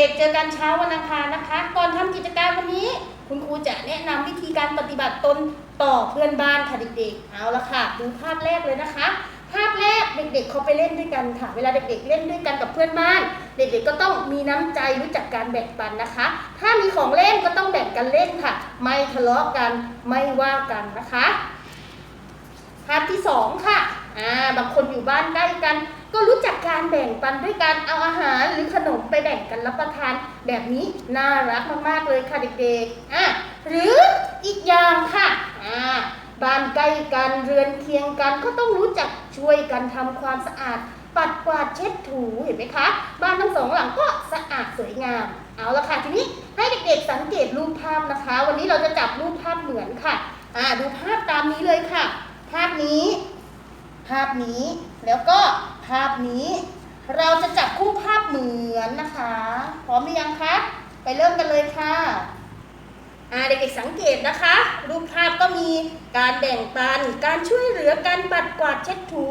ด็กๆ เจอกันเช้าวันอังคารนะคะ ก่อนทำกิจกรรมวันนี้ คุณครูจะแนะนำวิธีการปฏิบัติตนต่อเพื่อนบ้านค่ะเด็กๆ เอาละค่ะ ดูภาพแรกเลยนะคะ ภาพแรกเด็กๆเขาไปเล่นด้วยกันค่ะ เวลาเด็กๆ เล่นด้วยกันกับเพื่อนบ้าน เด็กๆ ก็ต้องมีน้ำใจรู้จักการแบ่งปันนะคะ ถ้ามีของเล่นก็ต้องแบ่งกันเล่นค่ะ ไม่ทะเลาะกัน ไม่ว่ากันนะคะ ภาพที่สองค่ะ อ่า บางคนอยู่บ้านใกล้กัน ก็รู้จักการแบ่งปันด้วยการเอาอาหารหรือขนมไปแบ่งกันรับประทานแบบนี้น่ารักมากๆเลยค่ะเด็กๆอะหรืออีกอย่างค่ะอ่าบ้านใกล้กันเรือนเคียงกันก็ต้องรู้จักช่วยกันทำความสะอาด ปัดกวาดเช็ดถูเห็นไหมคะ บ้านทั้งสองหลังก็สะอาดสวยงาม เอาละค่ะทีนี้ให้เด็กๆสังเกตรูปภาพนะคะ วันนี้เราจะจับรูปภาพเหมือนค่ะอ่าดูภาพตามนี้เลยค่ะ ภาพนี้ ภาพนี้ แล้วก็ภาพนี้ เราจะจับคู่ภาพเหมือนนะคะ พร้อมหรือยังคะไปเริ่มกันเลยค่ะอาเด็กๆสังเกตนะคะ รูปภาพก็มีการแบ่งปัน การช่วยเหลือการปัดกวาดเช็ดถู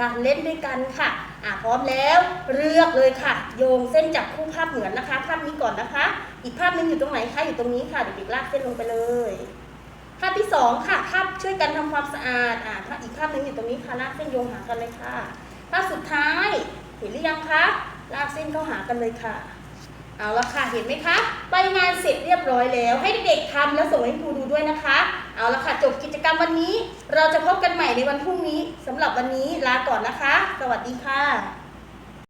การเล่นด้วยกันค่ะอ่าพร้อมแล้วเลือกเลยค่ะ โยงเส้นจับคู่ภาพเหมือนนะคะ ภาพนี้ก่อนนะคะ อีกภาพนึงอยู่ตรงไหนคะอยู่ตรงนี้ค่ะเด็กๆลากเส้นลงไปเลยาพที่สองค่ะภาพช่วยกันทำความสะอาดอ่าภาพอีกภาพหนึ่งอยู่ตรงนี้ค่ะลากเส้นโยงหากันเลยค่ะภาพสุดท้ายเห็นหรือยังคะลากเส้นเข้าหากันเลยค่ะเอาละค่ะเห็นไหมคะใบงานเสร็จเรียบร้อยแล้ว ให้เด็กๆทำแล้วส่งให้ครูดูด้วยนะคะ เอาละค่ะจบกิจกรรมวันนี้ เราจะพบกันใหม่ในวันพรุ่งนี้สำหรับวันนี้ลาก่อนนะคะ สวัสดีค่ะ